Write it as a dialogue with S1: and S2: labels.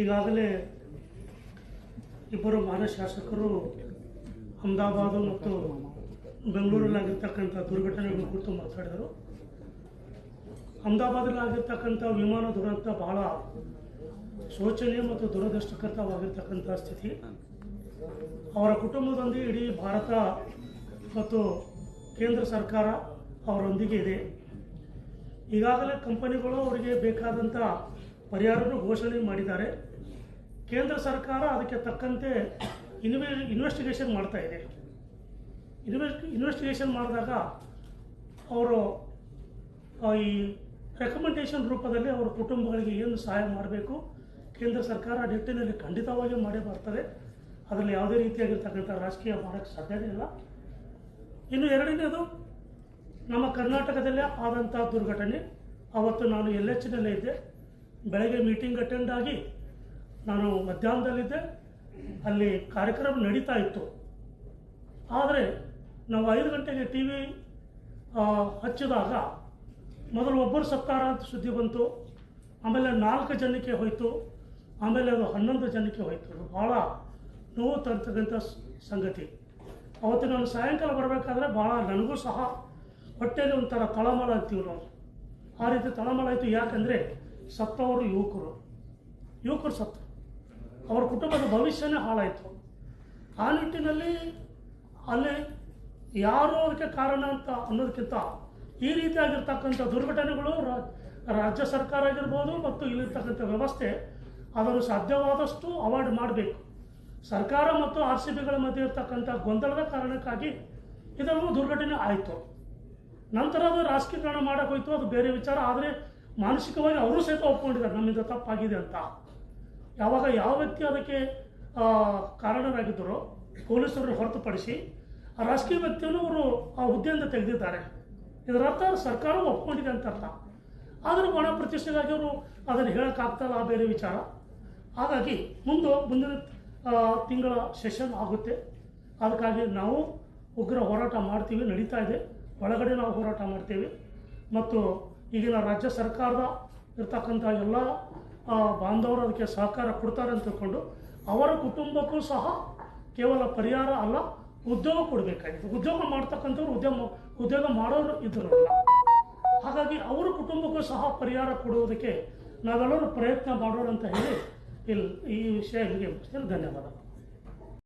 S1: ಈಗಾಗಲೇ ಇಬ್ಬರು ಮಾನ್ಯ ಶಾಸಕರು ಅಹಮದಾಬಾದ್ ಮತ್ತು ಬೆಂಗಳೂರಲ್ಲಾಗಿರ್ತಕ್ಕಂಥ ದುರ್ಘಟನೆಗಳ ಕುರಿತು ಮಾತಾಡಿದರು. ಅಹಮದಾಬಾದಲ್ಲಾಗಿರ್ತಕ್ಕಂಥ ವಿಮಾನ ದುರಂತ ಬಹಳ ಶೋಚನೀಯ ಮತ್ತು ದುರದೃಷ್ಟಕರವಾಗಿರ್ತಕ್ಕಂಥ ಸ್ಥಿತಿ. ಅವರ ಕುಟುಂಬದೊಂದಿಗೆ ಇಡೀ ಭಾರತ ಮತ್ತು ಕೇಂದ್ರ ಸರ್ಕಾರ ಅವರೊಂದಿಗೆ ಇದೆ. ಈಗಾಗಲೇ ಕಂಪನಿಗಳು ಅವರಿಗೆ ಬೇಕಾದಂಥ ಪರಿಹಾರವನ್ನು ಘೋಷಣೆ ಮಾಡಿದ್ದಾರೆ. ಕೇಂದ್ರ ಸರ್ಕಾರ ಅದಕ್ಕೆ ತಕ್ಕಂತೆ ಇನ್ವೆ ಇನ್ವೆಸ್ಟಿಗೇಷನ್ ಮಾಡ್ತಾ ಇದೆ. ಇನ್ವೆಸ್ಟ್ ಇನ್ವೆಸ್ಟಿಗೇಷನ್ ಮಾಡಿದಾಗ ಅವರು ಈ ರೆಕಮೆಂಡೇಶನ್ ರೂಪದಲ್ಲಿ ಅವರ ಕುಟುಂಬಗಳಿಗೆ ಏನು ಸಹಾಯ ಮಾಡಬೇಕು? ಕೇಂದ್ರ ಸರ್ಕಾರ ನಿಟ್ಟಿನಲ್ಲಿ ಖಂಡಿತವಾಗಿ ಮಾಡೇ ಬರ್ತದೆ. ಅದರಲ್ಲಿ ಯಾವುದೇ ರೀತಿಯಾಗಿರ್ತಕ್ಕಂಥ ರಾಜಕೀಯ ಮಾಡೋಕ್ಕೆ ಸಾಧ್ಯನೇ ಇಲ್ಲ. ಇನ್ನು ಎರಡನೇದು, ನಮ್ಮ ಕರ್ನಾಟಕದಲ್ಲೇ ಆದಂಥ ದುರ್ಘಟನೆ. ಅವತ್ತು ನಾನು ಎಲ್ ಎಚ್ನಲ್ಲೇ ಇದ್ದೆ. ಬೆಳಗ್ಗೆ ಮೀಟಿಂಗ್ ಅಟೆಂಡ್ ಆಗಿ ನಾನು ಮಧ್ಯಾಹ್ನದಲ್ಲಿದ್ದೆ. ಅಲ್ಲಿ ಕಾರ್ಯಕ್ರಮ ನಡೀತಾ ಇತ್ತು. ಆದರೆ ನಾವು ಐದು ಗಂಟೆಗೆ ಟಿ ವಿ ಹಚ್ಚಿದಾಗ ಮೊದಲು ಒಬ್ಬರು ಸತ್ತಾರ ಅಂತ ಸುದ್ದಿ ಬಂತು. ಆಮೇಲೆ ನಾಲ್ಕು ಜನಕ್ಕೆ ಹೋಯಿತು. ಆಮೇಲೆ ಅದು ಹನ್ನೊಂದು ಜನಕ್ಕೆ ಹೋಯಿತು. ಅದು ಭಾಳ ನೋವು ತರ್ತಕ್ಕಂಥ ಸಂಗತಿ. ಅವತ್ತು ನಾನು ಸಾಯಂಕಾಲ ಬರಬೇಕಾದ್ರೆ ಭಾಳ ನನಗೂ ಸಹ ಹೊಟ್ಟೆಯಲ್ಲಿ ಒಂಥರ ತಳಮಳ ಅಂತೀವಿ ನಾವು. ಆ ರೀತಿ ತಳಮಳ ಆಯಿತು. ಯಾಕಂದರೆ ಸತ್ತವರು ಯುವಕರು. ಯುವಕರು ಸತ್ತರು ಅವರ ಕುಟುಂಬದ ಭವಿಷ್ಯನೇ ಹಾಳಾಯಿತು. ಆ ನಿಟ್ಟಿನಲ್ಲಿ ಅಲ್ಲಿ ಯಾರು ಅದಕ್ಕೆ ಕಾರಣ ಅಂತ ಅನ್ನೋದಕ್ಕಿಂತ ಈ ರೀತಿಯಾಗಿರ್ತಕ್ಕಂಥ ದುರ್ಘಟನೆಗಳು ರಾಜ್ಯ ಸರ್ಕಾರ ಆಗಿರ್ಬೋದು ಮತ್ತು ಇಲ್ಲಿರ್ತಕ್ಕಂಥ ವ್ಯವಸ್ಥೆ ಅದನ್ನು ಸಾಧ್ಯವಾದಷ್ಟು ಅವಾಯ್ಡ್ ಮಾಡಬೇಕು. ಸರ್ಕಾರ ಮತ್ತು ಆರ್ ಸಿ ಬಿಗಳ ಮಧ್ಯೆ ಇರ್ತಕ್ಕಂಥ ಗೊಂದಲದ ಕಾರಣಕ್ಕಾಗಿ ಇದರಲ್ಲೂ ದುರ್ಘಟನೆ ಆಯಿತು. ನಂತರ ಅದು ರಾಜಕೀಕರಣ ಮಾಡೋಕ್ಕೋಯ್ತು ಅದು ಬೇರೆ ವಿಚಾರ. ಆದರೆ ಮಾನಸಿಕವಾಗಿ ಅವರು ಸಹಿತ ಒಪ್ಕೊಂಡಿದ್ದಾರೆ, ನಮ್ಮಿಂದ ತಪ್ಪಾಗಿದೆ ಅಂತ. ಯಾವಾಗ ಯಾವ ವ್ಯಕ್ತಿ ಅದಕ್ಕೆ ಕಾರಣರಾಗಿದ್ದರು ಪೊಲೀಸರು ಹೊರತುಪಡಿಸಿ ಆ ರಾಜಕೀಯ ವ್ಯಕ್ತಿಯನ್ನು ಅವರು ಆ ಹುದ್ದೆಯಿಂದ ತೆಗೆದಿದ್ದಾರೆ. ಇದರರ್ಥ ಸರ್ಕಾರ ಒಪ್ಕೊಂಡಿದೆ ಅಂತ ಅರ್ಥ ಆದರೂ ಒಣ ಪ್ರತಿಷ್ಠೆಗಾಗಿ ಅವರು ಅದನ್ನು ಹೇಳೋಕ್ಕಾಗ್ತಲ್ಲ ಆ ಬೇರೆ ವಿಚಾರ. ಹಾಗಾಗಿ ಮುಂದೆ ಮುಂದಿನ ತಿಂಗಳ ಸೆಷನ್ ಆಗುತ್ತೆ. ಅದಕ್ಕಾಗಿ ನಾವು ಉಗ್ರ ಹೋರಾಟ ಮಾಡ್ತೀವಿ, ನಡೀತಾ ಇದೆ. ಒಳಗಡೆ ನಾವು ಹೋರಾಟ ಮಾಡ್ತೇವೆ. ಮತ್ತು ಈಗಿನ ರಾಜ್ಯ ಸರ್ಕಾರದ ಇರ್ತಕ್ಕಂಥ ಎಲ್ಲ ಬಾಂಧವರು ಅದಕ್ಕೆ ಸಹಕಾರ ಕೊಡ್ತಾರೆ ಅಂತ ತಿಳ್ಕೊಂಡು ಅವರ ಕುಟುಂಬಕ್ಕೂ ಸಹ ಕೇವಲ ಪರಿಹಾರ ಅಲ್ಲ, ಉದ್ಯೋಗ ಕೊಡಬೇಕಾಗಿತ್ತು. ಉದ್ಯೋಗ ಮಾಡ್ತಕ್ಕಂಥವ್ರು ಉದ್ಯಮ, ಉದ್ಯೋಗ ಮಾಡೋರು ಇದ್ರಲ್ಲ. ಹಾಗಾಗಿ ಅವರ ಕುಟುಂಬಕ್ಕೂ ಸಹ ಪರಿಹಾರ ಕೊಡುವುದಕ್ಕೆ ನಾವೆಲ್ಲರೂ ಪ್ರಯತ್ನ ಮಾಡೋರು ಅಂತ ಹೇಳಿ ಇಲ್ಲಿ ಈ ವಿಷಯ ಇಲ್ಲಿಗೆ ಧನ್ಯವಾದ